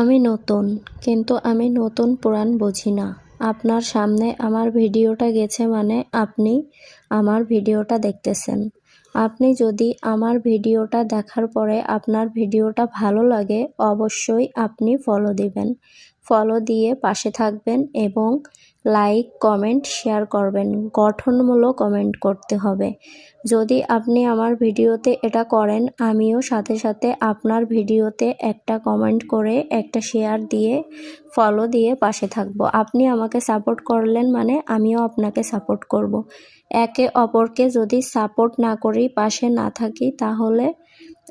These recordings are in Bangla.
আমি নতুন, কিন্তু আমি নতুন পুরাণ বুঝি না। আপনার সামনে আমার ভিডিওটা গেছে মানে আপনি আমার ভিডিওটা দেখতেছেন। আপনি যদি আমার ভিডিওটা দেখার পরে আপনার ভিডিওটা ভালো লাগে, অবশ্যই আপনি ফলো দিবেন। ফলো দিয়ে পাশে থাকবেন এবং লাইক, কমেন্ট, শেয়ার করবেন। গঠনমূলক কমেন্ট করতে হবে। যদি আপনি আমার ভিডিওতে এটা করেন, আমিও সাথে সাথে আপনার ভিডিওতে একটা কমেন্ট করে একটা শেয়ার দিয়ে, ফলো দিয়ে পাশে থাকব। আপনি আমাকে সাপোর্ট করলেন মানে আমিও আপনাকে সাপোর্ট করব। একে অপরকে যদি সাপোর্ট না করি, পাশে না থাকি, তাহলে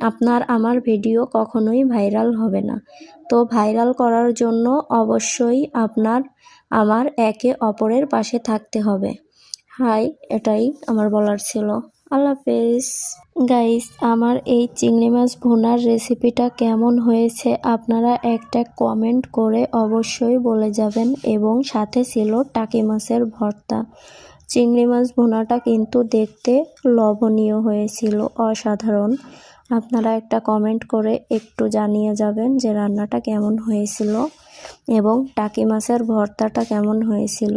আপনার আমার ভিডিও কখনোই ভাইরাল হবে না। তো ভাইরাল করার জন্য অবশ্যই আপনার, আমার একে অপরের পাশে থাকতে হবে। হাই, এটাই আমার বলার ছিল। আল্লাহ হাফেজ। গাইস, আমার এই চিংড়ি মাছ ভুনার রেসিপিটা কেমন হয়েছে আপনারা একটা কমেন্ট করে অবশ্যই বলে যাবেন এবং সাথে ছিল টাকি মাছের ভর্তা। চিংড়ি মাছ ভুনাটা কিন্তু দেখতে লবণীয় হয়েছিল, অসাধারণ। আপনারা একটা কমেন্ট করে একটু জানিয়ে যাবেন যে রান্নাটা কেমন হয়েছিল এবং টাকি মাছের ভর্তাটা কেমন হয়েছিল।